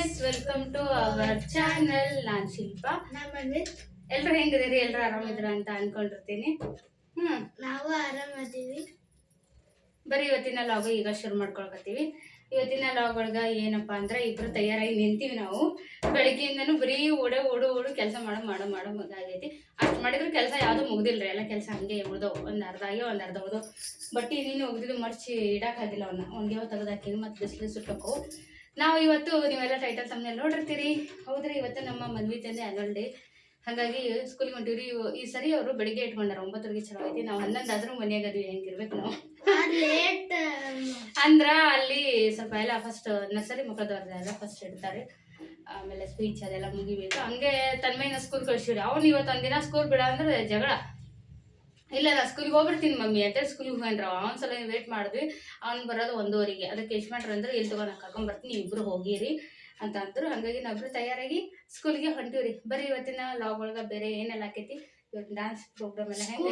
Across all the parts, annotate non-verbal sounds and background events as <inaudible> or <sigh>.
Friends welcome to our channel ನಾನ್ ಶಿಲ್ಪ. ಎಲ್ರು ಹೆಂಗಿದಿರಿ ಎಲ್ರು ಆರಾಮಿದ್ರ ಅಂತ ಅನ್ಕೊಂಡಿರ್ತೀನಿ. ಹ್ಮ್. ನಾವು ಆರಾಮದೀವಿ. ಬರೀ ಇವತ್ತಿನ ಲಾಗ್ ಈಗ ಶುರು ಮಾಡ್ಕೊಳ್ಕತ್ತೀವಿ. ಇವತ್ತಿನ ಲಾಗ್ ಒಳಗ ಏನಪ್ಪಾ ಅಂದ್ರೆ ಇಬ್ರು ತಯಾರಾಗಿ ನಿಂತೀವಿ ನಾವು. ಬೆಳಗ್ಗೆಯಿಂದನೂ ಬರೀ ಓಡ ಓಡು ಓಡು ಕೆಲಸ ಮಾಡೋ ಮಾಡೋ ಮಾಡೋ ಆಗೈತಿ ಅಷ್ಟು ಮಾಡಿದ್ರು ಕೆಲಸ ಯಾವ್ದು ಮುಗ್ದಿಲ್ರಿ. ಎಲ್ಲ ಕೆಲಸ ಹಂಗೆ ಉಳ್ದವು ಒಂದು ಅರ್ಧ ಆಗೋ ಒಂದ್ ಅರ್ಧ ಉಳ್ದವು ಬಟ್ಟೆ ನೀನು ಒಗ್ದಿದ್ದು ಮರ್ಚಿ ಇಡಕ್ಕಾಗಿಲ್ಲ ಅವನ್ನ ಒಂದೇ ತೆಗೆದಾಕಿ ಮತ್ತೆ ಬಿಸಿಲು ಸುಟ್ಟಕ್ಕವು ನಾವು ಇವತ್ತು ನೀವೆಲ್ಲ ಟೈಟಲ್ ತಮ್ಮನೆಲ್ಲ ನೋಡಿರ್ತೀರಿ. ಹೌದ್ರಿ ಇವತ್ತು ನಮ್ಮ ಮದ್ವಿ ತಂದೆ ಅನ್ವಲ್ ಡೇ ಹಾಗಾಗಿ ಸ್ಕೂಲಿಗೆ ಹೊಂಟಿವ್ರಿ. ರೀ ಈ ಸರಿ ಅವರು ಬೆಳಿಗ್ಗೆ ಇಟ್ಕೊಂಡಾರ ಒಂಬತ್ತರಿಗೆ ಚಲೋ ಐತಿ. ನಾವು ಹನ್ನೊಂದಾದ್ರೂ ಮನೆಯಾಗ ಅದು ಹೆಂಗಿರ್ಬೇಕು ನಾವು. ಅಂದ್ರ ಅಲ್ಲಿ ಸ್ವಲ್ಪ ಎಲ್ಲ ಫಸ್ಟ್ ನರ್ಸರಿ ಮಕ್ಕಳದವ್ರದ್ದೆಲ್ಲ ಫಸ್ಟ್ ಇಡ್ತಾರೆ. ಆಮೇಲೆ ಸ್ಪೀಚ್ ಅದೆಲ್ಲ ಮುಗಿಬೇಕು. ಹಂಗೆ ತನ್ಮೈನ ಸ್ಕೂಲ್ ಕಳ್ಸಿವ್ರಿ. ಅವ್ನು ಇವತ್ತು ಒಂದಿನ ಸ್ಕೂಲ್ ಬಿಡ ಅಂದ್ರೆ ಜಗಳ. ಇಲ್ಲ ನಾ ಸ್ಕೂಲ್ಗೆ ಹೋಗ್ಬಿಡ್ತೀನಿ ಮಮ್ಮಿ. ಅಂತೇಳಿ ಸ್ಕೂಲಿಗೆ ಹೋಗ್ಯಾನ್ರ. ಅವ್ನ ಸಲ ವೇಟ್ ಮಾಡಿದ್ವಿ. ಅವ್ನು ಬರೋದು ಒಂದೂವರೆಗೆ. ಅದಕ್ಕೆ ಎಷ್ಟು ಮಾಡ್ರಿ ಅಂದ್ರೆ ಇಲ್ಲಿ ತಗೋ ನಾನು ಕರ್ಕೊಂಡ್ ಬರ್ತೀನಿ. ಇಬ್ರು ಹೋಗಿರಿ. ಅಂತ ಅಂದ್ರು. ಹಂಗಾಗಿ ನಾವಿಬ್ರು ತಯಾರಾಗಿ ಸ್ಕೂಲ್ಗೆ ಹೊಂಟಿವ್ರಿ. ಬರೀ ಇವತ್ತಿನ ಲಾಗ್ ಒಳಗ ಬೇರೆ ಏನೆಲ್ಲ ಆಕೈತಿ? ಇವತ್ತು ಡ್ಯಾನ್ಸ್ ಪ್ರೋಗ್ರಾಮ್ ಎಲ್ಲ ಹೆಂಗ್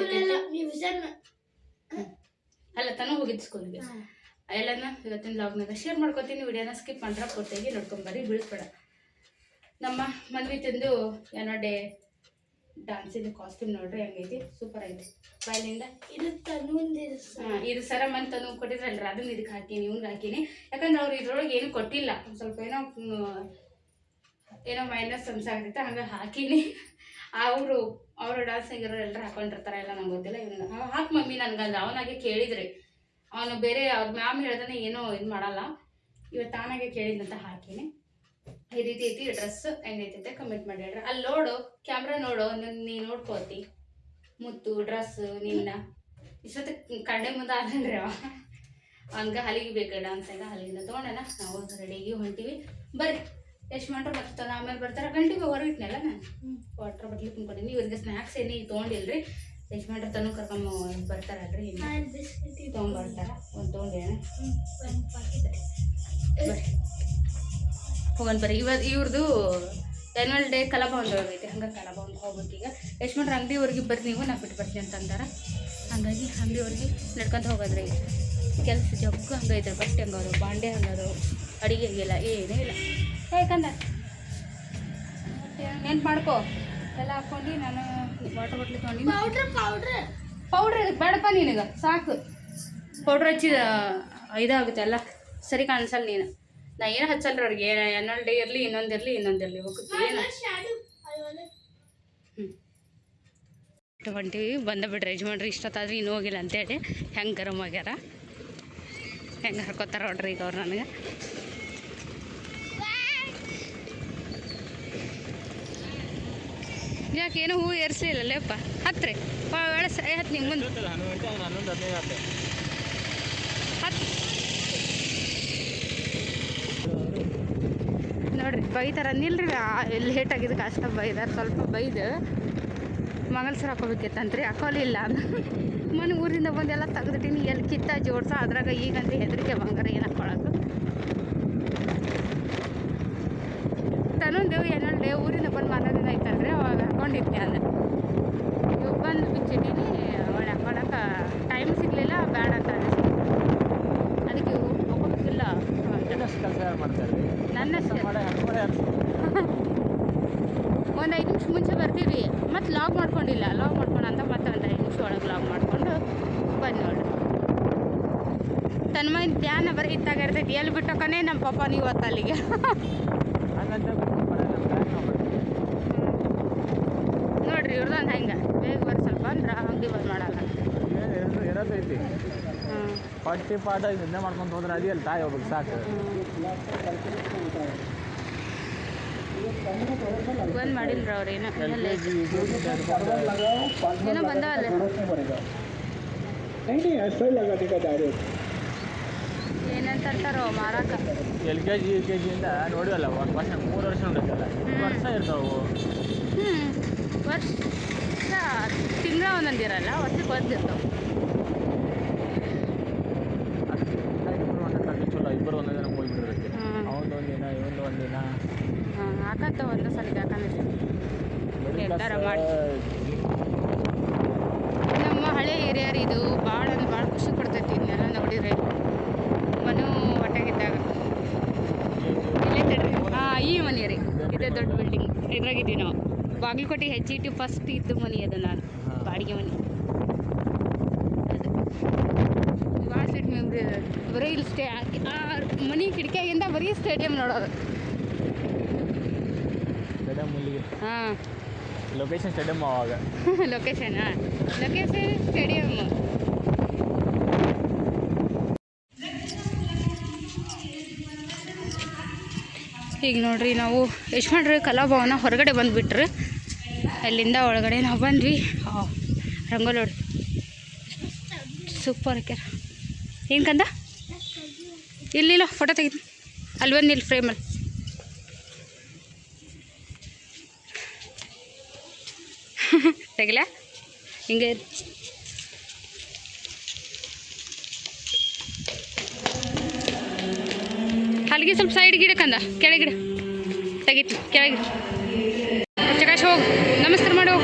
ಅಲ್ಲ ತಾನು ಹೋಗಿದ್ದು ಸ್ಕೂಲ್ಗೆ ಎಲ್ಲನ ಇವತ್ತಿನ ಲಾಗ್ನಾಗ ಶೇರ್ ಮಾಡ್ಕೊತೀನಿ. ವಿಡಿಯೋನ ಸ್ಕಿಪ್ ಮಾಡ್ರ ಪೂರ್ತಿಯಾಗಿ ನೋಡ್ಕೊಂಬರ್ರಿ ಬೀಳ್ಬೇಡ ನಮ್ಮ ಮನ್ವಿ ತಿಂದು ಏನೋ ಡೇ ಡಾನ್ಸಿಂದು ಕಾಸ್ಟ್ಯೂಮ್ ನೋಡ್ರಿ, ಹಂಗೈತಿ. ಸೂಪರ್ ಐತಿ. ಬಾಯ್ಲಿಂದ ಇದು ತನು ಇದು ಸರ ಮಂತ್ ತನು ಕೊಟ್ಟಿದ್ರಲ್ರಿ ಅದನ್ನ ಇದಕ್ಕೆ ಹಾಕೀನಿ, ಇವ್ನಿಗೆ ಹಾಕೀನಿ. ಯಾಕಂದ್ರೆ ಅವ್ರು ಇದ್ರೊಳಗೆ ಏನು ಕೊಟ್ಟಿಲ್ಲ. ಸ್ವಲ್ಪ ಏನೋ ಏನೋ ಮೈನಸ್ ಅನ್ಸಾಗ್ತೈತೆ ಹಂಗೆ ಹಾಕೀನಿ. ಅವರು ಅವರು ಡಾನ್ಸ್ ಆಗಿರೋ ಎಲ್ಲರೂ ಹಾಕೊಂಡಿರ್ತಾರೆ, ಎಲ್ಲ ನಂಗೆ ಗೊತ್ತಿಲ್ಲ. ಇವನ್ನ ಹಾಕಿ ಮಮ್ಮಿ ನನ್ಗಂದ್ರೆ ಅವನಾಗೆ ಕೇಳಿದ್ರಿ. ಅವನು ಬೇರೆ, ಅವ್ರ ಮ್ಯಾಮ್ ಹೇಳ್ದಾನೆ ಏನೋ ಇದು ಮಾಡಲ್ಲ. ಇವತ್ತು ತಾನಾಗೆ ಕೇಳಿದ್ನಂತ ಹಾಕೀನಿ. ಈ ರೀತಿ ಐತಿ ಡ್ರೆಸ್ ಅಂತ ಕಮೆಂಟ್ ಮಾಡಿ ಹೇಳ್ರಿ. ಅಲ್ಲಿ ನೋಡು ಕ್ಯಾಮ್ರಾ ನೋಡು ನಿನ್ ನೀ ನೋಡ್ಕೋತಿ. ಮುತ್ತು ಡ್ರೆಸ್ ನಿನ್ನ. ಇಷ್ಟೊತ್ತು ಕಣ್ಣೆ ಮುಂದೆ ಆದನ್ರಿ ಅವ. ಹಂಗ ಹಲಿಗೆ ಬೇಕಡ ಅಂತ ಹಲಿಗಿನ ತೊಗೊಂಡನ. ನಾವು ರೆಡಿಗೆ ಹೊಂಟಿವಿ. ಬರ್ರಿ ಎಷ್ಟು ಮಾಡ್ರೆ ಬರ್ತಾನ ಆಮೇಲೆ ಬರ್ತಾರೆ. ಗಂಟೆಗೆ ಹೊರಗಿಟ್ನಲ್ಲ ನಾನು ವಾಟರ್ ಬಟ್ಲಿ ತುಂಬ್ಕೊಂಡಿನಿ ಇವ್ರಿಗೆ ಸ್ನ್ಯಾಕ್ಸ್ ಏನೇ ತೊಗೊಂಡಿಲ್ರಿ. ಎಷ್ಟು ಮಾಡ್ರೆ ತನೂ ಕರ್ಕೊಂಬ ಬರ್ತಾರಲ್ರಿ ತೊಗೊಂಡ್ಬರ್ತಾರ ಒಂದು ತೊಗೊಂಡೇನ? ಬರ್ರಿ. ಹೋಗೋಣ ಬರ್ರಿ. ಇವ ಇವ್ರದ್ದು ಆ್ಯನ್ಯಲ್ ಡೇ ಕಲಾಭವನ್ ಹೋಗೈತೆ ಹಂಗೆ ಕಲಾಭವನ್ ಹೋಗ್ಬೇಕು ಈಗ. ಎಷ್ಟು ಅಂಗಡಿ ಅವ್ರಿಗೆ ಬರ್ರಿ ನೀವು ನಾ ಬಿಟ್ಟು ಬರ್ತೀನಿ ಅಂತಂದಾರ ಹಾಗಾಗಿ ಹಂಗಾಗಿ ಅಂಗಡಿವರೆಗೆ ನಡ್ಕೊಂತ ಹೋಗೋದ್ರಿ. ಕೆಲಸ ಜಗ್ಗು ಹಂಗೈತೆ ಬಟ್ಟೆ ಹಂಗದು ಬಾಂಡೆ ಹಂಗದು ಹಂಗಿಲ್ಲ ಏನೂ ಇಲ್ಲ. ಯಾಕಂದ್ರೆ ನೆನ್ಪು ಮಾಡ್ಕೋ? ಎಲ್ಲ ಹಾಕ್ಕೊಂಡು ನಾನು ವಾಟರ್ ಬಾಟ್ಲಿ ತೊಗೊಂಡು ಪೌಡ್ರ್ ಪೌಡ್ರ್ ಪೌಡ್ರ್ ಇದಕ್ಕೆ ಬೇಡಪ್ಪ ನಿನಗೆ ಸಾಕು. ಪೌಡ್ರ್ ಹಚ್ಚಿದ ಇದಾಗುತ್ತೆ ಎಲ್ಲ ಸರಿ ಕಾಣಿಸಲ್ಲ ನೀನು. ನಾ ಏನು ಹಚ್ಚಲ್ರಿ ಅವ್ರಿಗೆ? ಎನ್ನೊಂದು ಡೇ ಇರಲಿ ಇನ್ನೊಂದು ಇರಲಿ ಇನ್ನೊಂದು ಇರಲಿ. ಹೋಗ್ತೀವಿ ಏನು ಅದೊಂದು ತಗೊಂತೀವಿ ಬಂದ ಬಿಡ್ರಿ ಯಜಮಾನ್ರಿ ಇಷ್ಟೊತ್ತಾದ್ರೂ ಇನ್ನೂ ಹೋಗಿಲ್ಲ ಅಂತೇಳಿ. ಹೆಂಗೆ ಗರಮ್ ಆಗ್ಯಾರ? ಹೆಂಗೆ ಹರ್ಕೋತಾರ ನೋಡ್ರಿ ಈಗ ಅವ್ರು ನನಗೆ. ಯಾಕೆ ಏನೋ ಹೂ ಏರಿಸಲಿಲ್ಲ ಲೇಪ ಹತ್ರಿ. ಒಳ್ಳೆ ಸ ಹತ್ತು ನಿಮ್ಗೆ ಮುಂದೆ ನೋಡ್ರಿ ಬೈತಾರ ನಿಲ್ರಿ ಲೇಟ್ ಆಗಿದ್ದಕ್ಕೆ ಅಷ್ಟ ಬೈದಾರ, ಸ್ವಲ್ಪ ಬೈದು. ಮಂಗಲ್ಸರ ಹಾಕೋಬೇಕಿತ್ತಂತ್ರಿ ಹಾಕೋಲಿಲ್ಲ ಮನೆ ಊರಿಂದ ಬಂದೆಲ್ಲ ತೆಗೆದಿಟ್ಟಿನಿ ಎಲ್ಲಿ ಕಿತ್ತ ಜೋಡ್ಸ ಅದ್ರಾಗ ಈಗಂದ್ರೆ ಹೆದರಿಕೆ ಬಂಗಾರ ಏನು ಹಾಕೊಳಕು ತನ್ನೊಂದು ಏನಂದ್ರೆ ಊರಿಂದ ಬಂದು ದಿನ ಐತಲ್ರಿ ಅವಾಗ ಹಾಕೊಂಡಿದ್ದೆ ಅದು. ಇವಾಗ ಬಂದು ಬಿಚ್ಚಿದ್ದೀನಿ ಒಳ್ಳೆ ಹಾಕೊಳಕ್ಕೆ ಟೈಮ್ ಸಿಗಲಿಲ್ಲ ಬೇಡ ಅಂತ ಅನಿಸ್ತು ಅದಕ್ಕೆ ಇವು ಹಾಕೋಬೇಕಿಲ್ಲ ಅಂತ ನನ್ನ <laughs> ಒಂದು ಐದು ನಿಮಿಷ ಮುಂಚೆ ಬರ್ತೀವಿ. ಮತ್ತು ಲಾಗ್ ಮಾಡ್ಕೊಂಡಿಲ್ಲ. ಲಾಗ್ ಮಾಡ್ಕೊಂಡು ಅಂತ ಮತ್ತೆ ಒಂದು ಐದು ನಿಮಿಷ ಒಳಗೆ ಲಾಗ್ ಮಾಡಿಕೊಂಡು ಬಂದು ನೋಡ್ರಿ ತನ್ಮ ಧ್ಯಾನ ಬರೀ ಇತ್ತಾಗ ಇರ್ತೈತಿ ಎಲ್ಲಿ ಬಿಟ್ಟೋಕನೇ ನಮ್ಮ ಪಾಪ ನೀವು ಇವತ್ತು ಅಲ್ಲಿಗೆ. <laughs> ನೋಡ್ರಿ ಇವ್ರದ್ದು ಹೆಂಗೆ. ಬೇಗ ಬರ್ರಿ ಸ್ವಲ್ಪ ಅಂದ್ರೆ ಹಂಗೆ ಬಂದು ಮಾಡಲ್ಲ. ಪಟ್ಟಿ ಪಾಠ ಇದನ್ನೇ ಮಾಡ್ಕೊಂತ ಹೋದ್ರೆ ಅದೇ ಅಲ್ಲಿ ತಾಯಿ ಒಬ್ಬರು ಸಾಕು. L K G U K ಜಿಯಿಂದ ನೋಡಿವಲ್ಲ ಒಂದು ವರ್ಷ ಮೂರು ವರ್ಷ ನೋಡಿದ್ವಲ್ಲ ವರ್ಷ ಇರ್ತಾವು? ತಿಂಗಳ ಒಂದೊಂದಿರಲ್ಲ ವರ್ಷಕ್ಕೆ ಒಂದಿರ್ತಾವೆ. ಹಾಕತ್ತ ಒಂದು ಸಲ ಯಾಕಂದ್ರೆ ನಿರ್ಧಾರ ಮಾಡಿ. ನಮ್ಮ ಹಳೆ ಹಿರಿಯರು ಇದು ಭಾಳ ಅಂದ್ರೆ ಭಾಳ ಖುಷಿ ಕೊಡ್ತೈತಿ ಇದನ್ನೆಲ್ಲ ನೋಡಿದ್ರೆ. ಮನು ಹೊಟ್ಟೆಗಿದ್ದಾಗ. ಇಲ್ಲೇ ತಡ್ರಿ ರೀ. ಇದೇ ದೊಡ್ಡ ಬಿಲ್ಡಿಂಗ್ ಇದ್ರಾಗಿದ್ದೀವಿ ನಾವು. ಬಾಗಲಕೋಟೆ ಹೆಚ್ ಇಟ್ಟು ಫಸ್ಟ್ ಇದ್ದು ಮನೆ ಅದು ನಾನು. ಬಾಡಿಗೆ ಮನೆ. ಭಾಳ ಸ್ವೀಟ್ ಮೆಮ್ರಿ ಅದ. ಬರೀ ಇಲ್ಲಿ ಸ್ಟೇ ಆ ಮನೆ ಕಿಟಕಿಯಾಗಿಂದ ಬರೀ ಸ್ಟೇಡಿಯಂ ನೋಡೋದು ಸ್ಟೇಡಿಯಂ ಇಲ್ಲಿಗೆ ಹಾಂ. ಲೊಕೇಶನ್ ಸ್ಟೇಡಿಯಂ ಅವಾಗ ಲೊಕೇಶನ್ ಲೊಕೇಶನ್ ಸ್ಟೇಡಿಯಂ ಈಗ ನೋಡ್ರಿ ನಾವು ಯಶವಂಡ್ರಿ ಕಲಾಭವನ ಹೊರಗಡೆ ಬಂದುಬಿಟ್ರಿ. ಅಲ್ಲಿಂದ ಒಳಗಡೆ ನಾವು ಬಂದ್ವಿ. ಆ, ರಂಗೋಲಿ ನೋಡಿ ಸೂಪರ್ ಕ್ಯಾರ ಏನು ಕಂದ? ಇಲ್ಲಿಲ್ಲ ಫೋಟೋ ತೆಗಿತೀನಿ. ಅಲ್ಲಿ ಬಂದು ಇಲ್ಲಿ ಫ್ರೇಮಲ್ಲಿ ತೆಗಿಲ? ಹಿಂಗೆ. ಅಲ್ಲಿಗೆ ಸ್ವಲ್ಪ ಸೈಡ್ ಗಿಡ ಕಂದ ಕೆಳಗಿಡ. ತೆಗಿತು ಕೆಳಗಿಡ. ಚಕಾಶ್ ಹೋಗು ನಮಸ್ಕಾರ ಮಾಡು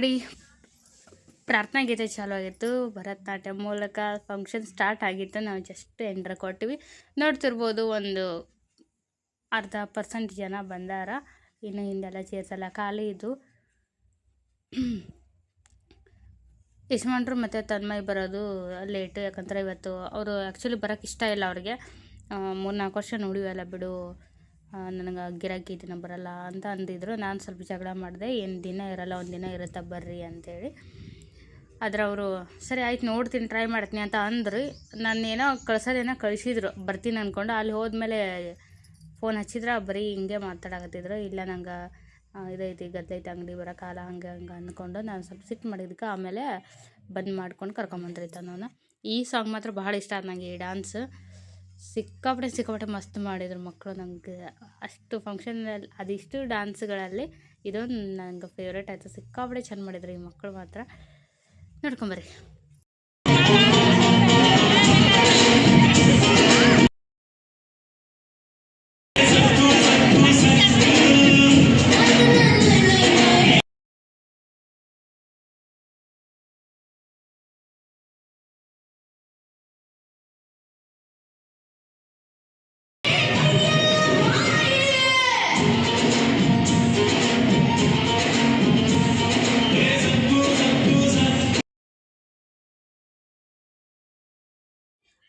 ಆಲ್ರೆಡಿ ಪ್ರಾರ್ಥನಾ ಗೀತೆ ಚಾಲು ಆಗಿತ್ತು. ಭರತನಾಟ್ಯ ಮೂಲಕ ಫಂಕ್ಷನ್ ಸ್ಟಾರ್ಟ್ ಆಗಿತ್ತು. ನಾವು ಜಸ್ಟ್ ಎಂಟ್ರ ಕೊಟ್ಟಿವಿ ನೋಡ್ತಿರ್ಬೋದು ಒಂದು ಅರ್ಧ ಪರ್ಸೆಂಟ್ ಜನ ಬಂದಾರ. ಇನ್ನು ಹಿಂದೆಲ್ಲ ಚೇರ್ಸ್ ಎಲ್ಲ ಖಾಲಿ ಇದ್ದು. ಯಶಮಾನ್ರು ಮತ್ತು ತನ್ಮಯ್ ಬರೋದು ಲೇಟು ಯಾಕಂದ್ರೆ ಇವತ್ತು ಅವರು ಆ್ಯಕ್ಚುಲಿ ಬರೋಕ್ಕೆ ಇಷ್ಟ ಇಲ್ಲ ಅವ್ರಿಗೆ. ಮೂರು ನಾಲ್ಕು ವರ್ಷ ನೋಡಿವಲ್ಲ ಬಿಡು. ನನಗೆ ಗಿರಾಕಿ ದಿನ ಬರಲ್ಲ ಅಂತ ಅಂದಿದ್ರು. ನಾನು ಸ್ವಲ್ಪ ಜಗಳ ಮಾಡಿದೆ. ಏನು ದಿನ ಇರಲ್ಲ, ಒಂದು ದಿನ ಇರುತ್ತೆ ಬರ್ರಿ ಅಂತೇಳಿ. ಆದ್ರೆ ಅವರು ಸರಿ ಆಯ್ತು, ನೋಡ್ತೀನಿ ಟ್ರೈ ಮಾಡ್ತೀನಿ ಅಂತ ಅಂದ್ರಿ. ನಾನು ಏನೋ ಕಳ್ಸೋದೇನೋ ಕಳಿಸಿದ್ರು. ಬರ್ತೀನಿ ಅಂದ್ಕೊಂಡು ಅಲ್ಲಿ ಹೋದ್ಮೇಲೆ ಫೋನ್ ಹಚ್ಚಿದ್ರೆ. ಬರೀ ಹಿಂಗೆ ಮಾತಾಡಕತ್ತಿದ್ರು. ಇಲ್ಲ, ನಂಗೆ ಇದೈತಿ ಗದ್ದೈತಿ ಅಂಗಡಿ ಬರೋಕ್ಕಾಗಲ್ಲ ಹಂಗೆ ಹಂಗೆ ಅಂದ್ಕೊಂಡು ನಾನು ಸ್ವಲ್ಪ ಸಿಟ್ಟು ಮಾಡಿದ್ದಕ್ಕೆ ಆಮೇಲೆ ಬಂದ್ ಮಾಡ್ಕೊಂಡು ಕರ್ಕೊಂಬಂದ್ರಿ ತನ್ನ ಈ ಸಾಂಗ್ ಮಾತ್ರ ಭಾಳ ಇಷ್ಟ ಆಯ್ತು ನನಗೆ ಈ ಡ್ಯಾನ್ಸ್ ಸಿಕ್ಕಾಪಟ್ಟೆ ಸಿಕ್ಕಾಪಟ್ಟೆ ಮಸ್ತ್ ಮಾಡಿದ್ರು ಮಕ್ಕಳು ನಂಗೆ. ಅಷ್ಟು ಫಂಕ್ಷನಲ್ಲಿ ಅದಿಷ್ಟು ಡ್ಯಾನ್ಸ್ಗಳಲ್ಲಿ ಇದೊಂದು ನಂಗೆ ಫೇವ್ರೇಟ್ ಆಯಿತು. ಸಿಕ್ಕಾಪಟ್ಟೆ ಚೆಂದ ಮಾಡಿದ್ರು ಈ ಮಕ್ಕಳು ಮಾತ್ರ. ನೋಡ್ಕೊಂಬರ್ರಿ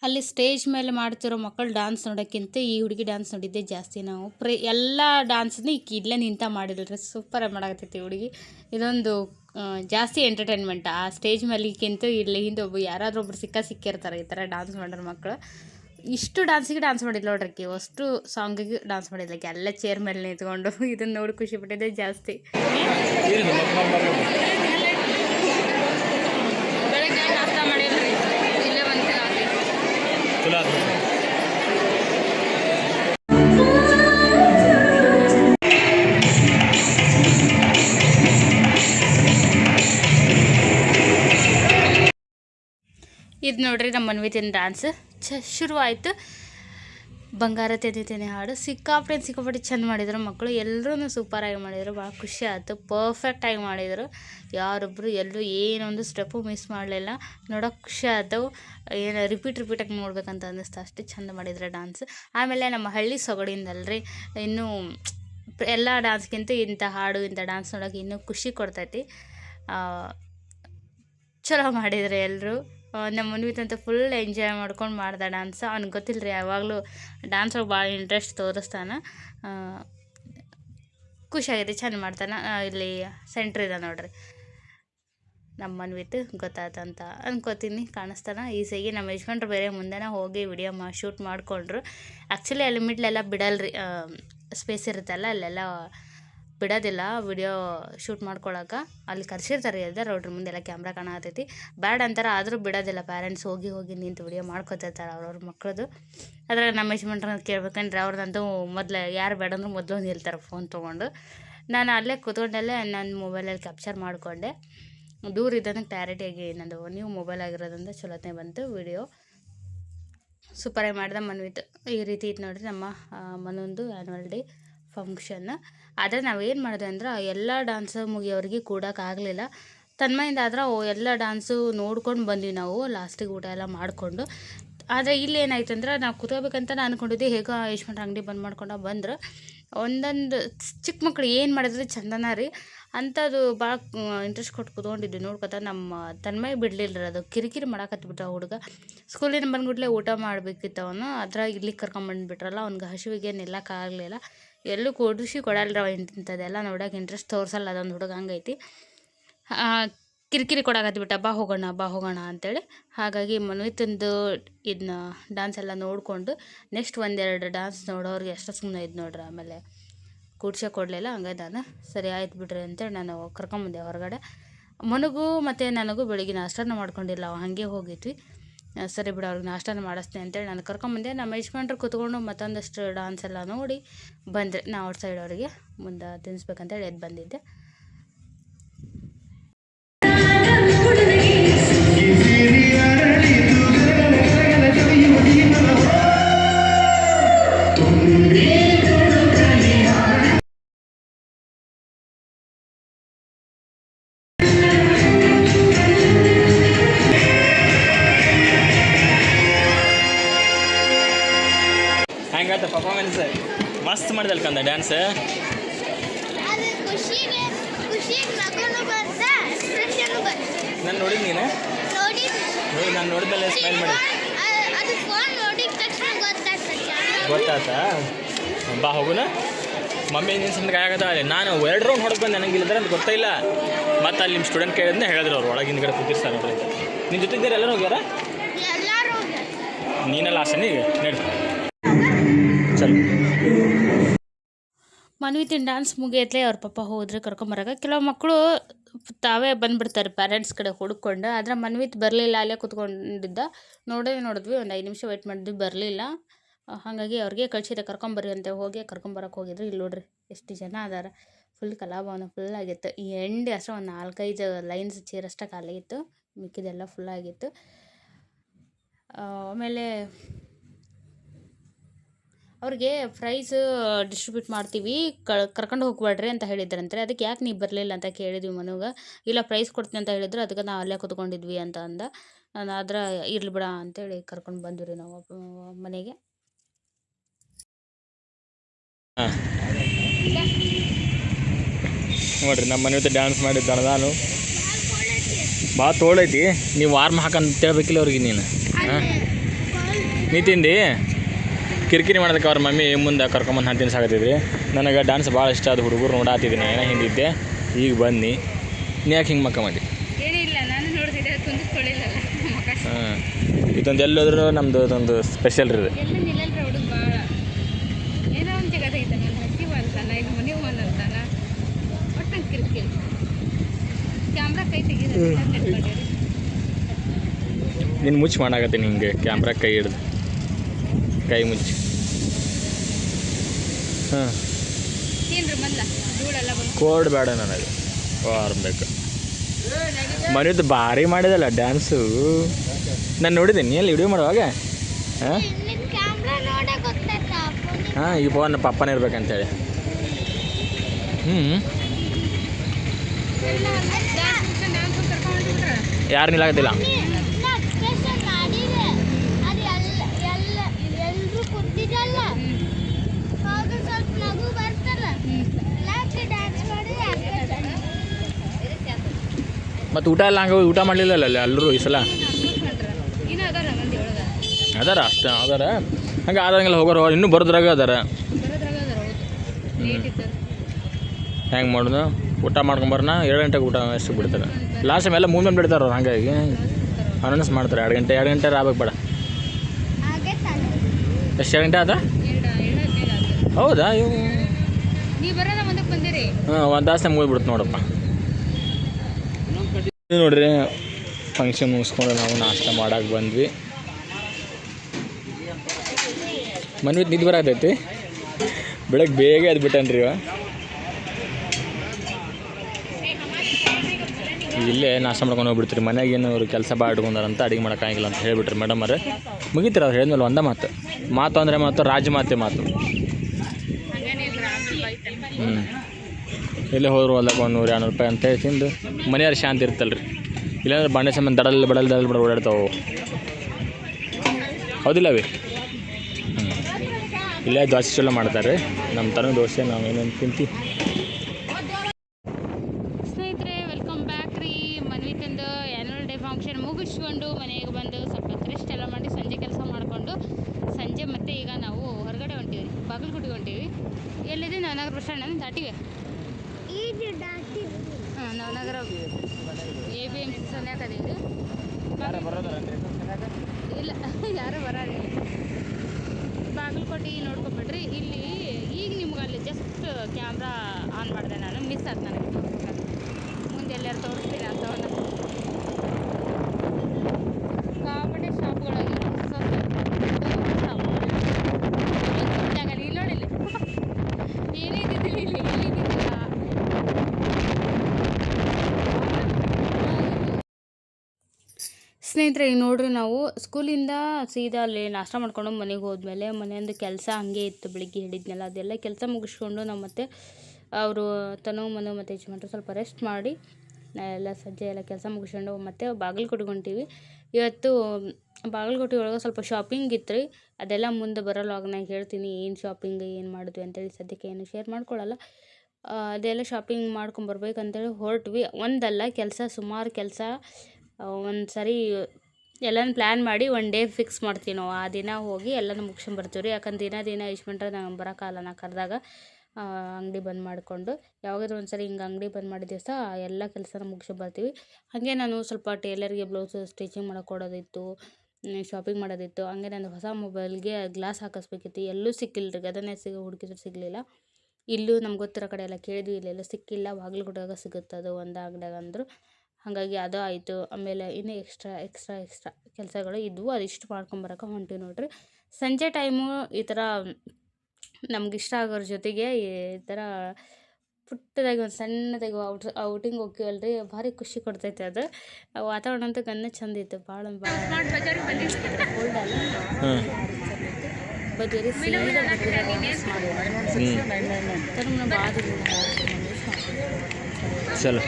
ಅಲ್ಲಿ ಸ್ಟೇಜ್ ಮೇಲೆ ಮಾಡ್ತಿರೋ ಮಕ್ಕಳು ಡ್ಯಾನ್ಸ್ ನೋಡೋಕ್ಕಿಂತ ಈ ಹುಡುಗಿ ಡ್ಯಾನ್ಸ್ ನೋಡಿದ್ದೆ ಜಾಸ್ತಿ. ನಾವು ಪ್ರೇ ಎಲ್ಲ ಡ್ಯಾನ್ಸ್ನ ಈ ಇಲ್ಲೇ ನಿಂತ ಮಾಡಿದ್ರಿ ಸೂಪರ್ ಮಾಡಾಕತ್ತೈತಿ ಹುಡುಗಿ. ಇದೊಂದು ಜಾಸ್ತಿ ಎಂಟರ್ಟೈನ್ಮೆಂಟ್ ಆ ಸ್ಟೇಜ್ ಮೇಲೆ ಈಗಿಂತ ಇಲ್ಲಿ ಹಿಂದೆ ಒಬ್ಬ ಯಾರಾದ್ರೂ ಒಬ್ರು ಸಿಕ್ಕ ಸಿಕ್ಕಿರ್ತಾರೆ ಈ ಥರ ಡ್ಯಾನ್ಸ್ ಮಾಡೋರು ಮಕ್ಕಳು. ಇಷ್ಟು ಡ್ಯಾನ್ಸಿಗೆ ಡ್ಯಾನ್ಸ್ ಮಾಡಿಲ್ಲ ನೋಡ್ರಿ ಅಷ್ಟು ಸಾಂಗಿಗೆ ಡ್ಯಾನ್ಸ್ ಮಾಡಿಲ್ಲ ಎಲ್ಲ ಚೇರ್ ಮೇಲೆ ನಿಂತ್ಕೊಂಡು ಇದನ್ನು ನೋಡಿ ಖುಷಿ ಪಟ್ಟಿದ್ದೆ ಜಾಸ್ತಿ. ಇದು ನೋಡ್ರಿ ನಮ್ಮ ಮನ್ವಿತಿನ ಡ್ಯಾನ್ಸ್ ಚ ಶುರುವಾಯಿತು. ಬಂಗಾರ ತೆನೆ ಹಾಡು. ಸಿಕ್ಕಾಪಟ್ಟೆ ಸಿಕ್ಕಾಪಟ್ಟೆ ಚೆಂದ ಮಾಡಿದರು ಮಕ್ಕಳು ಎಲ್ಲರೂ ಸೂಪರಾಗಿ ಮಾಡಿದರು. ಭಾಳ ಖುಷಿ ಆಯ್ತು. ಪರ್ಫೆಕ್ಟಾಗಿ ಮಾಡಿದರು. ಯಾರೊಬ್ಬರು ಎಲ್ಲರೂ ಏನೊಂದು ಸ್ಟೆಪ್ಪು ಮಿಸ್ ಮಾಡಲಿಲ್ಲ. ನೋಡೋಕೆ ಖುಷಿ ಆಯಿತು. ಏನು ರಿಪೀಟ್ ರಿಪೀಟಾಗಿ ನೋಡ್ಬೇಕಂತ ಅನ್ನಿಸ್ತು. ಅಷ್ಟು ಚೆಂದ ಮಾಡಿದ್ರು ಡ್ಯಾನ್ಸ್ ಆಮೇಲೆ ನಮ್ಮ ಹಳ್ಳಿ ಸೊಗಡಿಂದಲ್ರಿ. ಇನ್ನೂ ಎಲ್ಲ ಡ್ಯಾನ್ಸ್ಗಿಂತ ಇಂಥ ಹಾಡು, ಇಂಥ ಡ್ಯಾನ್ಸ್ ನೋಡೋಕೆ ಇನ್ನೂ ಖುಷಿ ಕೊಡ್ತೈತಿ. ಚಲೋ ಮಾಡಿದ್ರು ಎಲ್ಲರೂ ನಮ್ಮ ಮನ್ವಿತ್ ಅಂತೂ ಫುಲ್ ಎಂಜಾಯ್ ಮಾಡ್ಕೊಂಡು ಮಾಡ್ದೆ ಡ್ಯಾನ್ಸ್ ಅವ್ನಿಗೆ ಗೊತ್ತಿಲ್ಲ ರೀ ಯಾವಾಗಲೂ ಒಳಗೆ ಭಾಳ ಇಂಟ್ರೆಸ್ಟ್ ತೋರಿಸ್ತಾನೆ. ಖುಷಿಯಾಗೈತಿ ಚೆಂದ ಮಾಡ್ತಾನೆ. ಇಲ್ಲಿ ಸೆಂಟ್ರ್ ಇದೆ ನೋಡ್ರಿ. ನಮ್ಮ ಮನ್ವಿತ್ ಗೊತ್ತಾಯ್ತಂತ ಅನ್ಕೋತೀನಿ, ಕಾಣಿಸ್ತಾನ. ಈಸಿಯಾಗಿ ನಮ್ಮ ಯಜಮಾನ್ರು ಬೇರೆ ಮುಂದೆನೇ ಹೋಗಿ ವಿಡಿಯೋ ಮಾ ಶೂಟ್ ಮಾಡಿಕೊಂಡ್ರು. ಆ್ಯಕ್ಚುಲಿ ಅಲ್ಲಿ ಮಿಡ್ಲೆಲ್ಲ ಬಿಡಲ್ರಿ ಸ್ಪೇಸ್ ಇರುತ್ತಲ್ಲ, ಅಲ್ಲೆಲ್ಲ ಬಿಡೋದಿಲ್ಲ ವಿಡಿಯೋ ಶೂಟ್ ಮಾಡ್ಕೊಳಕ್ಕೆ ಅಲ್ಲಿ ಕರ್ಸಿರ್ತಾರೆ ಎಲ್ದಾರ ನೋಡ್ರಿ ಮುಂದೆಲ್ಲ ಕ್ಯಾಮ್ರಾ ಕಾಣತೈತಿ ಬ್ಯಾಡ್ ಅಂತಾರೆ, ಆದರೂ ಬಿಡೋದಿಲ್ಲ. ಪ್ಯಾರೆಂಟ್ಸ್ ಹೋಗಿ ಹೋಗಿ ನಿಂತು ವಿಡಿಯೋ ಮಾಡ್ಕೊತಿರ್ತಾರೆ ಅವ್ರವ್ರ ಮಕ್ಳದು. ಅದ್ರಾಗ ನಮ್ಮ ಯಜಮಾನ್ರನ್ನ ಕೇಳ್ಬೇಕಂದ್ರೆ ಅವ್ರದ್ದಂತೂ ಮೊದಲು, ಯಾರು ಬೇಡ ಅಂದ್ರೆ ಮೊದಲು ಹೇಳ್ತಾರೆ ಫೋನ್ ತೊಗೊಂಡು. ನಾನು ಅಲ್ಲೇ ಕೂತ್ಕೊಂಡಲ್ಲೇ ನನ್ನ ಮೊಬೈಲಲ್ಲಿ ಕ್ಯಾಪ್ಚರ್ ಮಾಡಿಕೊಂಡೆ. ದೂರ ಇದ್ದಂಗೆ ಕ್ಲಾರಿಟಿಯಾಗಿ ನಂದು, ನೀವು ಮೊಬೈಲ್ ಆಗಿರೋದ್ರಿಂದ ಚಲೋತ್ನೇ ಬಂತು ವಿಡಿಯೋ. ಸೂಪರಾಗಿ ಮಾಡಿದೆ ಮನ್ವಿತ್. ಈ ರೀತಿ ಇತ್ತು ನೋಡಿರಿ ನಮ್ಮ ಮನೊಂದು ಆ್ಯನ್ವಲ್ ಡೇ ಫಂಕ್ಷನ್ ಆದರೆ ನಾವೇನು ಮಾಡಿದೆ ಅಂದ್ರೆ ಎಲ್ಲ ಡಾನ್ಸ್ ಮುಗಿಯೋರಿಗೆ ಕೂಡೋಕ್ಕಾಗಲಿಲ್ಲ ತನ್ಮಯಿಂದ ಆದ್ರೆ ಎಲ್ಲ ಡಾನ್ಸು ನೋಡ್ಕೊಂಡು ಬಂದ್ವಿ ನಾವು ಲಾಸ್ಟಿಗೆ ಊಟ ಎಲ್ಲ ಮಾಡಿಕೊಂಡು. ಆದರೆ ಇಲ್ಲಿ ಏನಾಯ್ತು ಅಂದ್ರೆ ನಾವು ಕೂತ್ಕೋಬೇಕಂತ ನಾನು ಅಂದ್ಕೊಂಡಿದ್ದೆ ಹೇಗೋ ಯಶ್ವಂತ ಅಂಗಡಿ ಬಂದ್ ಮಾಡ್ಕೊಂಡು ಬಂದ್ರೆ. ಒಂದೊಂದು ಚಿಕ್ಕ ಮಕ್ಳು ಏನು ಮಾಡಿದ್ರೆ ಚಂದನ ರೀ. ಅಂಥದ್ದು ಭಾಳ ಇಂಟ್ರೆಸ್ಟ್ ಕೊಟ್ಟು ಕೂತ್ಕೊಂಡಿದ್ವಿ ನೋಡ್ಕೊತ. ನಮ್ಮ ತನ್ಮಯ ಬಿಡಲಿಲ್ಲ ರೀ ಅದು. ಕಿರಿಕಿರಿ ಮಾಡಾಕತ್ಬಿಟ್ಟ ಹುಡುಗ. ಸ್ಕೂಲಿಂದ ಬಂದ್ಬಿಟ್ಲೆ ಊಟ ಮಾಡಬೇಕಿತ್ತು ಅವನು ಅದ್ರಾಗ ಇಲ್ಲಿ ಕರ್ಕೊಂಬಂದ್ಬಿಟ್ರಲ್ಲ ಅವ್ನಿಗೆ ಹಸಿವಿಗೆ ನಿಲ್ಲಕ್ಕಾಗಲಿಲ್ಲ ಎಲ್ಲೂ ಕೂಡಿಸಿ ಕೊಡಲ್ಲ ಅವ ಇಂಥದ್ದೆಲ್ಲ ನೋಡೋಕೆ ಇಂಟ್ರೆಸ್ಟ್ ತೋರಿಸಲ್ಲ ಅದೊಂದು ಹುಡುಗ ಹಂಗೈತಿ. ಕಿರಿಕಿರಿ ಕೊಡಾಕತ್ಬಿಟ್ಟ ಬಾ ಹೋಗೋಣ ಬಾ ಹೋಗೋಣ ಅಂತೇಳಿ. ಹಾಗಾಗಿ ಮನ್ವಿತಂದು ಇದನ್ನ ಡ್ಯಾನ್ಸ್ ಎಲ್ಲ ನೋಡಿಕೊಂಡು ನೆಕ್ಸ್ಟ್ ಒಂದೆರಡು ಡ್ಯಾನ್ಸ್ ನೋಡೋರಿಗೆ ಎಷ್ಟು ಸುಮ್ಮನೆ ಇದು ನೋಡ್ರಿ ಆಮೇಲೆ ಕೂಡ್ಸೇ ಕೊಡಲಿಲ್ಲ ಹಂಗೆ ನಾನು ಸರಿ ಆಯ್ತು ಬಿಡ್ರಿ ಅಂತೇಳಿ ನಾನು ಕರ್ಕೊಂಬಂದೆ ಹೊರಗಡೆ. ಮನಗೂ ಮತ್ತು ನನಗೂ ಬೆಳಗಿನ ನಾಷ್ಟಾನ ಮಾಡ್ಕೊಂಡಿಲ್ಲ ಹಾಗೆ ಹೋಗಿದ್ವಿ ಸರಿ ಬಿಡು, ಅವ್ರಿಗೆ ನಾಷ್ಟಾನ ಮಾಡಿಸ್ತೀನಿ ಅಂತೇಳಿ ನಾನು ಕರ್ಕೊಂಬಂದೆ. ನಮ್ಮ ಯಜಮಾನ್ರು ಕೂತ್ಕೊಂಡು ಮತ್ತೊಂದಷ್ಟು ಡಾನ್ಸ್ ಎಲ್ಲ ನೋಡಿ ಬಂದರೆ ನಾ ಔಟ್ ಸೈಡ್ ಅವರಿಗೆ ಮುಂದೆ ತಿನ್ನಿಸ್ಬೇಕಂತೇಳಿ ಎದ್ದು ಬಂದಿದ್ದೆ. ಪರ್ಫಾರ್ಮೆನ್ಸ್ ಮಸ್ತ್ ಮಾಡಿದಲ್ ಕಂದ ಡ್ಯಾನ್ಸ್ ನಾನು ನೋಡಿದ್ ನೀನು? ನೋಡಿ ನಾನು ನೋಡಿದ್ಮೇಲೆ ಸ್ಮೈಲ್ ಮಾಡಿ. ಗೊತ್ತಾತಾ ಬಾ ಹೋಗುನ? ಮಮ್ಮಿ ನಿನ್ನ ಆಗತ್ತ ಅಲ್ಲಿ ನಾನು ಎರಡು ರೌಂಡ್ ಹೊಡೆದು ಬಂದೆ ನನಗೆ ಇಲ್ಲದ್ರೆ ಅಂತ ಗೊತ್ತಿಲ್ಲ ಮತ್ತೆ ಅಲ್ಲಿ ನಿಮ್ಮ ಸ್ಟೂಡೆಂಟ್ ಕೇಳಿದ್ನೇ ಹೇಳಿದ್ರು ಅವ್ರು ಒಳಗಿನ ಕಡೆ ಕೂತಿರ್ತಾರೆ ನೋಡ್ರಿ ನಿನ್ನ ಜೊತೆಗೆ ಎಲ್ಲರೂ ಹೋಗ್ಯಾರ? ನೀನೆಲ್ಲ ಆಸೆ ಈಗ ನಡಿ. ಮನ್ವಿತಿನ ಡ್ಯಾನ್ಸ್ ಮುಗಿಯತ್ಲೆ ಅವ್ರ ಪಪ್ಪ ಹೋದ್ರೆ ಕರ್ಕೊಂಬರಾಗ ಕೆಲವು ಮಕ್ಕಳು ತಾವೇ ಬಂದ್ಬಿಡ್ತಾರೆ ಪೇರೆಂಟ್ಸ್ ಕಡೆ ಹುಡ್ಕೊಂಡು. ಆದರೆ ಮನ್ವಿತ್ ಬರಲಿಲ್ಲ, ಅಲ್ಲೇ ಕುತ್ಕೊಂಡಿದ್ದ. ನೋಡೇ ನೋಡಿದ್ವಿ, ಒಂದು ಐದು ನಿಮಿಷ ವೆಯ್ಟ್ ಮಾಡಿದ್ವಿ, ಬರಲಿಲ್ಲ. ಹಾಗಾಗಿ ಅವ್ರಿಗೆ ಕಳ್ಸಿದೆ ಕರ್ಕೊಂಬರ್ರಿ ಅಂತ ಹೋಗಿ ಕರ್ಕೊಂಬರಕ್ಕೆ ಹೋಗಿದ್ರು. ಇಲ್ಲಿ ನೋಡ್ರಿ, ಎಷ್ಟು ಜನ ಅದಾರ. ಫುಲ್ ಕಲಾಭವನ ಫುಲ್ ಆಗಿತ್ತು. ಈ ಎಂಡ್ ಅಷ್ಟೇ ಒಂದು ನಾಲ್ಕೈದು ಲೈನ್ಸ್ ಚೇರ್ ಅಷ್ಟೇ ಖಾಲಿ ಇತ್ತು. ಮಿಕ್ಕಿದೆಲ್ಲ ಫುಲ್ ಆಗಿತ್ತು. ಆಮೇಲೆ ಅವ್ರಿಗೆ ಪ್ರೈಸ್ ಡಿಸ್ಟ್ರಿಬ್ಯೂಟ್ ಮಾಡ್ತೀವಿ ಕರ್ಕೊಂಡು ಹೋಗ್ಬೇಡ್ರಿ ಅಂತ ಹೇಳಿದ್ರಂತೆ. ಅದಕ್ಕೆ ಯಾಕೆ ನೀವು ಬರಲಿಲ್ಲ ಅಂತ ಕೇಳಿದ್ವಿ ಮನುಗೆ. ಇಲ್ಲ ಪ್ರೈಸ್ ಕೊಡ್ತೀನಿ ಅಂತ ಹೇಳಿದ್ರು, ಅದಕ್ಕೆ ನಾವು ಅಲ್ಲೇ ಕೂತ್ಕೊಂಡಿದ್ವಿ ಅಂತ ಅಂದ. ನಾನು ಆದ್ರೆ ಇರ್ಲಿ ಬಿಡ ಅಂತೇಳಿ ಕರ್ಕೊಂಡು ಬಂದ್ವಿ ನಾವು ಮನೆಗೆ. ನೋಡ್ರಿ ನಮ್ಮ ಮನೆ ಡ್ಯಾನ್ಸ್ ಮಾಡಿದ್ದಾನ ನಾನು. ಭಾಳ ತೋಳೈತಿ. ನೀವು ವಾರ್ಮ್ ಹಾಕಂತ ಹೇಳ್ಬೇಕಿಲ್ಲ ಅವ್ರಿಗೆ ನೀನು. ಹಾಂ. ನೀ ತಿಂದು? ಕಿರಿಕಿರಿ ಮಾಡೋದಕ್ಕೆ ಅವ್ರ ಮಮ್ಮಿ ಮುಂದೆ ಕರ್ಕೊಂಬಂದು ಹಂತಿನ ಸಾಕತ್ತಿದ್ರಿ. ನನಗೆ ಡ್ಯಾನ್ಸ್ ಭಾಳ ಇಷ್ಟ ಅದು ಹುಡುಗರು ನೋಡಾತಿದ್ದೀನಿ ಏನೋ ಹಿಂದಿದ್ದೆ. ಈಗ ಬನ್ನಿ. ನೀ ಯಾಕೆ ಹಿಂಗೆ ಮಕ್ಕ ಮಾಡಿ ಹಾಂ. ಇದೊಂದು ಎಲ್ಲೋದ್ರೂ ನಮ್ಮದು ಅದೊಂದು ಸ್ಪೆಷಲ್ ರೀ ನಾನು ಮುಚ್ಚಿ ಮಾಡಾಕತ್ತೀನಿ ಹಿಂಗೆ ಕ್ಯಾಮ್ರಾ ಕೈ ಹಿಡ್ದು. ಕೈ ಮುಂಚೆ ಹಾಂ. ಕೋಡ್ ಬೇಡ ನನಗೆ. ವಾರ್ಮ್ ಬೇಕು. ಮನೆಯದು ಭಾರಿ ಮಾಡಿದಲ್ಲ ಡ್ಯಾನ್ಸು. ನಾನು ನೋಡಿದ್ದೀನಿ ಎಲ್ಲಿ ವಿಡಿಯೋ ಮಾಡುವಾಗ? ಹಾಂ? ನಿನ್ನ ಕ್ಯಾಮ್ರಾ ನೋಡೇ ಗೊತ್ತಾಯ್ತಾ ಫೋನ್ ಹಾಂ ಈ ಫೋನ್ ಪಪ್ಪನೇ ಇರ್ಬೇಕಂತೇಳಿ. ಹ್ಞೂ ಯಾರು ನಿಲ್ಲಾಗತ್ತಿಲ್ಲ ಎಕ್ಸ್ಪ್ರೆಷನ್ ಮಾಡಿದೆ ಅದು ಎಲ್ಲ ಎಲ್ಲ ಎಲ್ಲರೂ ಕುಂತಿದ್ದಲ್ಲ ಆಗ ಸ್ವಲ್ಪ ನಗು ಬರ್ತಲ್ಲ ಯಾಕೆ ಡ್ಯಾನ್ಸ್ ಮಾಡಿ ಮತ್ತು ಊಟ ಎಲ್ಲ ಹಂಗೆ ಊಟ ಮಾಡಲಿಲ್ಲ ಅಲ್ಲಿ ಎಲ್ಲರೂ ಈ ಸಲ? ಅದಾರ ಅಷ್ಟ ಅದಾರ. ಹಂಗೆ ಆದಂಗೆಲ್ಲ ಹೋಗೋರು ಇನ್ನೂ ಬರೋದ್ರಾಗ ಅದಾರ. ಹೆಂಗೆ ಮಾಡೋದು? ಊಟ ಮಾಡ್ಕೊಂಬರ್ನ ಎರಡು ಗಂಟೆಗೆ ಊಟ ಎಷ್ಟು ಬಿಡ್ತಾರೆ. ಲಾಸ್ಟ್ ಟೈಮ್ ಎಲ್ಲ ಮೂವ್ಮೆಂಟ್ ಬಿಡ್ತಾರೆ ಅವ್ರು ಹಂಗಾಗಿ. ಅನೌನ್ಸ್ ಮಾಡ್ತಾರೆ ಎರಡು ಗಂಟೆ ಎರಡು ಗಂಟೆ ಆಗ್ಬೇಕು ಬೇಡ. ಎಷ್ಟು ಎರಡು ಗಂಟೆ ಆದ ಹೌದಾ? ಇವು ಹಾಂ ಒಂದು ತಾಸು ಮುಗಿದ್ಬಿಡ್ತು ನೋಡಪ್ಪ. ನೋಡ್ರಿ ಫಂಕ್ಷನ್ ಮುಗಿಸ್ಕೊಂಡು ನಾವು ನಾಷ್ಟ ಮಾಡಕ್ಕೆ ಬಂದ್ವಿ. ಮನ್ವಿ ನಿದ್ದೆ ಬರತೈತಿ? ಬೆಳಗ್ಗೆ ಬೇಗ ಎದ್ಬಿಟ್ಟನ್ರಿ ಇವ. ಇಲ್ಲೇ ನಾಷ್ಟ ಮಾಡ್ಕೊಂಡು ಹೋಗ್ಬಿಡ್ತೀರಿ. ಮನೆಗೆ ಏನು ಕೆಲಸ ಭಾಳ ಇಟ್ಕೊಂಡಾರಂತ ಅಡುಗೆ ಮಾಡೋಕ್ಕಾಗಿಲ್ಲ ಅಂತ ಹೇಳಿಬಿಟ್ರಿ ಮೇಡಮ್ ಅವ್ರೆ. ಮುಗಿತೀರ ಅವ್ರು ಹೇಳಿದ್ಮೇಲೆ ಒಂದೇ ಮಾತು. ಮಾತು ಅಂದರೆ ಮಾತು, ರಾಜ ಮಾತೆ ಹ್ಞೂ ಇಲ್ಲೇ ಹೋದ್ರು ಹೊಲ್ದಾಗ ಒಂದು ನೂರು ಎರಡು ರೂಪಾಯಿ ಅಂತ ಹೇಳಿ ತಿಂದು ಮನೆಯವ್ರು ಶಾಂತಿ ಇರ್ತಲ್ಲ ರೀ ಇಲ್ಲಾಂದ್ರೆ ಬಂಡೆ ಸಾಮಾನು ದಡಲ್, ಬಡಲ್, ದಡಲ್ ಬಡ ಓಡಾಡ್ತಾವೆ ಹೌದಿಲ್ಲ ಅವಿ? ಹ್ಞೂ ಇಲ್ಲೇ ದೋಸೆ ಚಲೋ ಮಾಡ್ತಾರೆ ನಮ್ಮ ತನ ದೋಸೆ ನಾವು ಏನೇನು ತಿಂತೀವಿ? ಸ್ನೇಹಿತರೆ ವೆಲ್ಕಮ್ ಬ್ಯಾಕ್ ರೀ. ಮನ್ವಿತಂದು ಆ್ಯನ್ಯುವಲ್ ಡೇ ಫಂಕ್ಷನ್ ಮುಗಿಸ್ಕೊಂಡು ಮನೆಗೆ ಬಂದು ಸ್ವಲ್ಪ ರೆಸ್ಟ್ ಎಲ್ಲ ಮಾಡಿ ಸಂಜೆ ಕೆಲಸ ಮಾಡಿಕೊಂಡು ಸಂಜೆ ಮತ್ತೆ ಈಗ ನಾವು ಹೊರಗಡೆ ಹೊಂಟೀವಿ ಬಾಗಲಕೋಟೆಗೆ ಹೊಂಟೀವಿ. ಎಲ್ಲಿದೆ? ನಾನಾಗ ಸ್ಟ್ಯಾಂಡ್ ದಾಟಿವೆ ಹಾಂ Navanagar A B M C ಸನ್ಯಾಕ ಅದೇವಿ ಇಲ್ಲ ಯಾರು ಬರೋದಿಲ್ಲ ಬಾಗಲಕೋಟೆ ನೋಡ್ಕೊಬಿಡ್ರಿ. ಇಲ್ಲಿ ಈಗ ನಿಮ್ಗೆ ಅಲ್ಲಿ ಜಸ್ಟ್ ಕ್ಯಾಮ್ರಾ ಆನ್ ಮಾಡಿದೆ ನಾನು. ಮಿಸ್ ಆಯ್ತು ನನಗೆ. ಮುಂದೆ ಎಲ್ಲರೂ ತೋರಿಸ್ತೀನಿ ಸ್ನೇಹಿತರೆ, ಈಗ ನೋಡ್ರಿ ನಾವು ಸ್ಕೂಲಿಂದ ಸೀದಾ ಅಲ್ಲಿ ನಾಷ್ಟ ಮಾಡ್ಕೊಂಡು ಮನೆಗೆ ಹೋದ್ಮೇಲೆ ಮನೆಯೊಂದು ಕೆಲಸ ಹಂಗೆ ಇತ್ತು ಬೆಳಿಗ್ಗೆ ಹೇಳಿದ್ನಲ್ಲ, ಅದೆಲ್ಲ ಕೆಲಸ ಮುಗಿಸ್ಕೊಂಡು ನಾವು ಮತ್ತೆ ಅವರು ತನು, ಮನು ಮತ್ತು ಯಜಮಾನ್ರು ಸ್ವಲ್ಪ ರೆಸ್ಟ್ ಮಾಡಿ ಎಲ್ಲ ಸಜ್ಜೆ ಎಲ್ಲ ಕೆಲಸ ಮುಗಿಸ್ಕೊಂಡು ಮತ್ತೆ ಬಾಗಲಕೋಟೆಗೆ ಹೊಂಟೀವಿ ಇವತ್ತು ಬಾಗಲಕೋಟೆ ಒಳಗೆ ಸ್ವಲ್ಪ ಶಾಪಿಂಗ್ ಇತ್ತು ರೀ ಅದೆಲ್ಲ ಮುಂದೆ ನಾನು ಹೇಳ್ತೀನಿ, ಏನು ಶಾಪಿಂಗ್ ಏನು ಮಾಡಿದ್ವಿ ಅಂತೇಳಿ ಸದ್ಯಕ್ಕೆ ಏನು ಶೇರ್ ಮಾಡ್ಕೊಳ್ಳಲ್ಲ ಅದೆಲ್ಲ ಶಾಪಿಂಗ್ ಮಾಡ್ಕೊಂಬರ್ಬೇಕಂತೇಳಿ ಹೊರಟ್ವಿ. ಒಂದಲ್ಲ, ಕೆಲಸ ಸುಮಾರು ಕೆಲಸ. ಒಂದು ಸರಿ ಎಲ್ಲನೂ ಪ್ಲ್ಯಾನ್ ಮಾಡಿ ಒನ್ ಡೇ ಫಿಕ್ಸ್ ಮಾಡ್ತೀವಿ ನಾವು. ಆ ದಿನ ಹೋಗಿ ಎಲ್ಲನೂ ಮುಗಿಸ್ಕೊಂಬರ್ತೀವಿ ರೀ ಯಾಕಂದ್ರೆ ದಿನ ದಿನ ಇಸ್ಕೊಂಡ್ರೆ ನಂಗೆ ಬರೋಕ್ಕಾಗಲ್ಲ ನಾ ಕರೆದಾಗ ಅಂಗಡಿ ಬಂದ್ ಮಾಡಿಕೊಂಡು. ಯಾವಾಗಾದ್ರೂ ಒಂದು ಸರಿ ಹಿಂಗೆ ಅಂಗಡಿ ಬಂದ್ ಮಾಡಿದ ದಿವಸ ಎಲ್ಲ ಕೆಲಸನ ಮುಗಿಸ್ಕೊಂಬರ್ತೀವಿ ಹಾಗೆ ನಾನು ಸ್ವಲ್ಪ ಟೇಲರ್ಗೆ ಬ್ಲೌಸ್ ಸ್ಟಿಚಿಂಗ್ ಮಾಡಕ್ಕೆ ಕೊಡೋದಿತ್ತು ಶಾಪಿಂಗ್ ಮಾಡೋದಿತ್ತು. ಹಂಗೆ ನಂದು ಹೊಸ ಮೊಬೈಲ್ಗೆ ಗ್ಲಾಸ್ ಹಾಕಿಸ್ಬೇಕಿತ್ತು. ಎಲ್ಲೂ ಸಿಕ್ಕಿಲ್ಲ ರೀ ಅದನ್ನೇ ಸಿಗ ಹುಡುಕಿದ್ರು ಸಿಗಲಿಲ್ಲ. ಇಲ್ಲೂ ನಮ್ಗೆ ಗೊತ್ತಿರೋ ಕಡೆ ಎಲ್ಲ ಕೇಳಿದ್ವಿ. ಇಲ್ಲೆಲ್ಲೂ ಸಿಕ್ಕಿಲ್ಲ. ಬಾಗಲಕೋಟೆಯಾಗ ಸಿಗುತ್ತೆ ಅದು ಒಂದು ಅಂಗಡಿಯಾಗ ಅಂದರು. ಹಾಗಾಗಿ ಅದು ಆಯಿತು. ಆಮೇಲೆ ಇನ್ನೂ ಎಕ್ಸ್ಟ್ರಾ ಎಕ್ಸ್ಟ್ರಾ ಎಕ್ಸ್ಟ್ರಾ ಕೆಲಸಗಳು ಇದ್ವು. ಅದಿಷ್ಟು ಮಾಡ್ಕೊಂಬರಕ್ಕೆ ಹೊಂಟಿವಿ ನೋಡ್ರಿ. ಸಂಜೆ ಟೈಮು ಈ ಥರ ನಮ್ಗೆ ಇಷ್ಟ ಆಗೋರ ಜೊತೆಗೆ ಈ ಥರ ಪುಟ್ಟದಾಗಿ ಒಂದು ಸಣ್ಣದಾಗಿ ಔಟ್ ಔಟಿಂಗ್ ಹೋಗ್ತೀವಲ್ರಿ. ಭಾರಿ ಖುಷಿ ಕೊಡ್ತೈತೆ ಅದು. ಆ ವಾತಾವರಣ ಅಂತೂ ಗನ್ನ ಚಂದ ಇತ್ತು. ಭಾಳ ಭಾಳ ಅಲ್ಲ ಹ್ಞೂ ಬಟ್ ವೆರಿ ಸೀದಾ ಹ್ಞೂ ತರುಣ ಭಾಳ ಚಲೋ.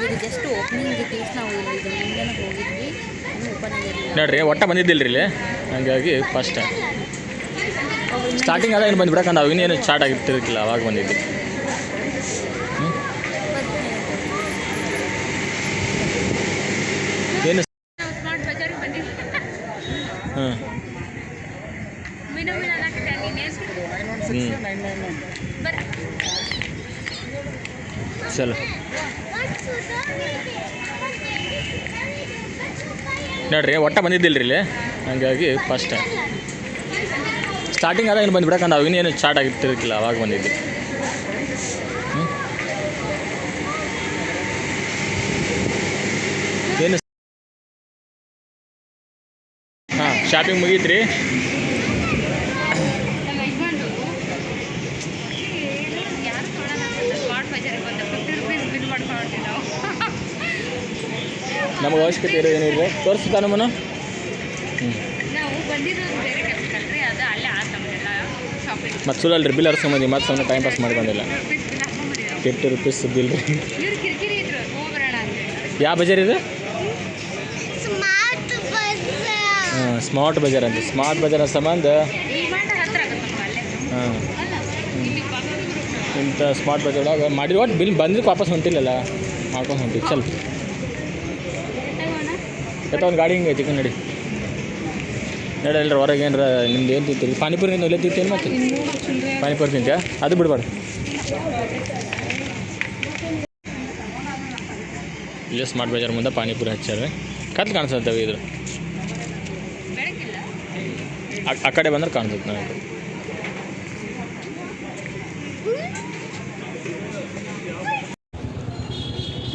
ಇದು ಜಸ್ಟ್ ಓಪನಿಂಗ್ ಇದ್ದೀವಿ ನಾವು ಇಲ್ಲಿ ಮುಂದೆನೇ ಹೋಗಿದ್ವಿ. ಓಪನ್ ಆಗಿರಲಿಲ್ಲ. ನೋಡ್ರಿ ಒಟ್ಟ ಬಂದಿದ್ದಿಲ್ಲ ರೀ ಇಲ್ಲಿ? ಹಂಗಾಗಿ ಫಸ್ಟ್ ಸ್ಟಾರ್ಟಿಂಗ್ ಅದ ಏನು ಬಂದು ಬಿಡಕ್ಕೆ ನಾವು ಇನ್ನೇನು ಸ್ಟಾರ್ಟ್ ಆಗಿರ್ತಿರಲಿಲ್ಲ ಅವಾಗ ಬಂದಿದ್ದು ಹ್ಮ್? ಏನು ಸ್ಮಾರ್ಟ್ ಬಜಾರಿಗೆ ಬಂದಿದ್ವಿ ಹ್ಞೂ ಮೀನು ಮೀನು ಅನ್ನಕ್ಕೆ ನೀನು ಹ್ಞೂ ಬರ ಚಲೋ ನೋಡ್ರಿ, ಒಟ್ಟ ಬಂದಿದ್ದಿಲ್ಲ ರೀ ಇಲ್ಲಿ. ಹಂಗಾಗಿ ಫಸ್ಟ್ ಟೈಮ್ ಸ್ಟಾರ್ಟಿಂಗ್ ಆದಾಗ ಏನು ಬಂದುಬಿಡಕ್ಕೆ ನಾವು ಇನ್ನೇನು ಸ್ಟಾರ್ಟ್ ಆಗಿರ್ತಿರ್ಕಿಲ್ಲ ಅವಾಗ ಬಂದಿದ್ದು? ಏನು ಹಾಂ ಶಾಪಿಂಗ್ ನಮ್ಮ ಯಜಮಾನ್ರು ಯಾರು ತೊಗೊಳಲ್ಲ ಅಂತ ಸ್ಮಾರ್ಟ್ ಬಜಾರಿಗೆ ಬಂದ ಫಿಫ್ಟಿ ರುಪೀಸ್ ಬಿಲ್ ಮಾಡ್ಕೊಂಡ್ವಿ ನಾವು ನಮಗೆ ಅವಶ್ಯಕತೆ ಇರೋ ಏನಿಲ್ಲ ತೋರಿಸ್ತಾ ನಮ್ಮನ್ನು ಹ್ಞೂ ಮತ್ತು ಬಂದಿರೋದು ರೀ ಬಿಲ್ ಹರ್ಸ್ಕೊಂಬಂದು ಮತ್ತೆ ಸುಮ್ಮನೆ ಟೈಮ್ ಪಾಸ್ ಮಾಡಿ ಬಂದಿಲ್ಲ. Rupees bill fifty rupees bill ರೀ. ಯಾವ ಬಜಾರ್ ಇದು? ಹಾಂ ಸ್ಮಾರ್ಟ್ ಬಜಾರ್. ಅಂತ. ಸ್ಮಾರ್ಟ್ ಬಜಾರ್ ಸಂಬಂಧ? ಹಾಂ. ಅಲ್ಲ ಇಲ್ಲಿ ಇಂಥ ಸ್ಮಾರ್ಟ್ ಬಜಾರ್ ಒಳಗೆ ಮಾಡಿದ್ರೆ ಒಟ್ಟು ಬಿಲ್ ಬಂದಿದ್ದು ವಾಪಸ್ ಹೊಂಟಿಲ್ಲಲ್ಲ? ಮಾಡ್ಕೊಂಡು ಹೊಂಟಿವಿ ಚಲ್. ಯಾಕೆ ಒಂದು ಗಾಡಿ ಹಿಂಗೆ ಚಿಕನ್ ನಡಿ ನಡ ಎಲ್ಲರ ಹೊರಗೆ ಏನರ ನಿಮ್ದು ಏನು ತಿಂತೀರಿ? ಪಾನಿಪುರಿ ನೀವು ಇಲ್ಲೇ ತಿಂತೇನು ಮತ್ತೆ? ಪಾನಿಪುರಿ ತಿಂತೀಯ? ಅದು ಬಿಡಬಾರ್ದು ಇಲ್ಲೇ ಸ್ಮಾರ್ಟ್ ಬಜಾರ್ ಮುಂದೆ ಪಾನಿಪುರಿ ಹಚ್ಚಾರೆ ಕತ್ತು ಕಾಣಿಸ್ತವೆ ಇದ್ರ. ಆ ಕಡೆ ಬಂದ್ರೆ ಕಾಣಿಸುತ್ತೆ ನನಗೆ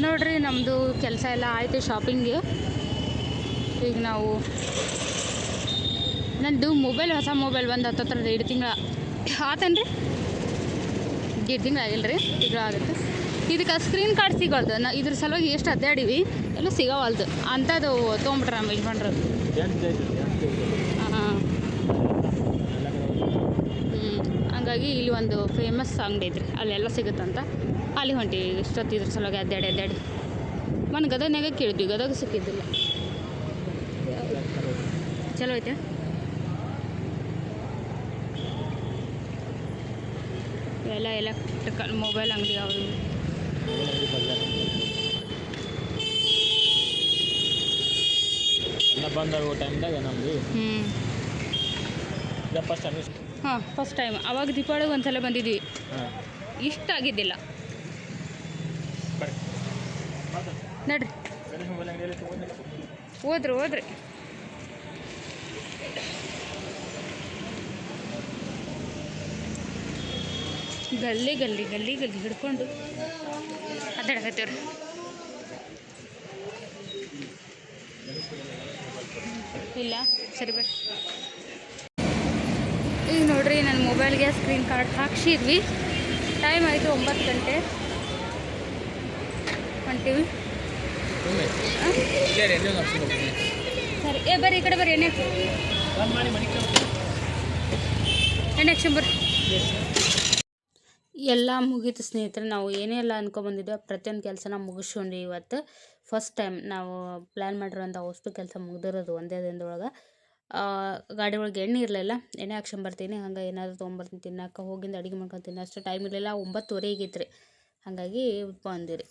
ನೋಡ್ರಿ ನಮ್ಮದು ಕೆಲಸ ಎಲ್ಲ ಆಯಿತು ಶಾಪಿಂಗ್ ಈಗ ನಾವು ನಂದು ಮೊಬೈಲ್ ಹೊಸ ಮೊಬೈಲ್ ಬಂದು ಹತ್ತತ್ರ ಎರಡು ತಿಂಗಳ ಆತನ್ರಿ? ಎರಡು ತಿಂಗಳು ಆಗಿಲ್ಲ ರೀ ಇದಕ್ಕೆ ಸ್ಕ್ರೀನ್ ಕಾರ್ಡ್ ಸಿಗೋಲ್ದು. ನಾ ಇದ್ರ ಸಲುವಾಗಿ ಎಷ್ಟು ಅಡ್ಡಾಡಿವಿ ಎಲ್ಲ ಸಿಗೋವಲ್ದು. ಅಂಥದ್ದು ತೊಗೊಂಬಿಟ್ರೆ ನಮ್ಮ ಯಜಮಾನ್ರು. ಹಾಂ ಹಂಗಾಗಿ ಇಲ್ಲಿ ಒಂದು ಫೇಮಸ್ ಅಂಗಡಿ ಐತ್ರಿ. ಅಲ್ಲೆಲ್ಲ ಸಿಗುತ್ತಂತ. ಅಲ್ಲಿ ಹೊಂಟಿವಿ ಇಷ್ಟೊತ್ತು ಇದ್ರ ಸಲುವಾಗಿ ಅದ್ದಾಡಿ ಅದ್ದಾಡಿ ಮನೆ ಗದಗನಾಗ ಕೇಳಿದ್ವಿ. ಗದಗ ಸಿಕ್ಕಿದ್ದಿಲ್ಲ. ಚಲೋ ಐತೆ? ಇವೆಲ್ಲ ಎಲೆಕ್ಟ್ರಿಕಲ್ ಮೊಬೈಲ್ ಅಂಗಡಿ ಯಾವುದು ಹಾಂ ಫಸ್ಟ್ ಟೈಮ್ ಅವಾಗ ದೀಪಾವಳಿ ಒಂದ್ಸಲ ಬಂದಿದ್ವಿ. ಇಷ್ಟ ಆಗಿದ್ದಿಲ್ಲ. ನಡ್ರಿ. ಹೋದ್ರಿ ಹೋದ್ರಿ. ಗಲ್ಲಿ ಗಲ್ಲಿ ಗಲ್ಲಿ ಗಲ್ಲಿ ಹಿಡ್ಕೊಂಡು. ಅಡ್ಡಾಡಕತ್ತೀವ್ರಿ ಇಲ್ಲ, ಸರಿ ಬರ್ರಿ ಈಗ ನೋಡ್ರಿ ನನ್ನ ಮೊಬೈಲ್ಗೆ ಸ್ಕ್ರೀನ್ ಕಾರ್ಡ್ ಹಾಕ್ಸಿದ್ವಿ. ಟೈಮ್ ಆಯಿತು ಒಂಬತ್ತು ಗಂಟೆ. ಹೊಂಟೀವಿ? ಸರಿ, ಏ, ಬರ್ರಿ, ಈ ಕಡೆ ಬರ್ರಿ, ಎಣ್ಣೆ ಎಣ್ಣೆ ಹಾಕ್ಸ್ಕೊಂಬರ್ರಿ ಎಲ್ಲ ಮುಗೀತು ಸ್ನೇಹಿತರೆ, ನಾವು ಏನೇ ಎಲ್ಲ ಅನ್ಕೊಂಬಂದಿದ್ದೋ ಪ್ರತಿಯೊಂದು ಕೆಲಸನ ಮುಗಿಸ್ಕೊಂಡು ಇವತ್ತು ಫಸ್ಟ್ ಟೈಮ್ ನಾವು ಪ್ಲ್ಯಾನ್ ಮಾಡಿರೋಂಥ ಅಷ್ಟು ಕೆಲಸ ಮುಗಿದಿರೋದು ಒಂದೇ ದಿನದೊಳಗೆ. ಗಾಡಿ ಒಳಗೆ ಎಣ್ಣೆ ಇರಲಿಲ್ಲ, ಎಣ್ಣೆ ಹಾಕ್ಸ್ಕೊಂಬರ್ತೀನಿ ಹಂಗೆ ಏನಾದರೂ ತೊಗೊಂಬರ್ತೀನಿ, ತಿನ್ನಕ್ಕೆ ಹೋಗಿಂದ ಅಡುಗೆ ಮಾಡ್ಕೊಂಡು ತಿನ್ನೋ ಅಷ್ಟು ಟೈಮ್ ಇರಲಿಲ್ಲ ಒಂಬತ್ತುವರೆ ಇತ್ತು ರೀ ಹಾಗಾಗಿ ಬಂದಿರಿ.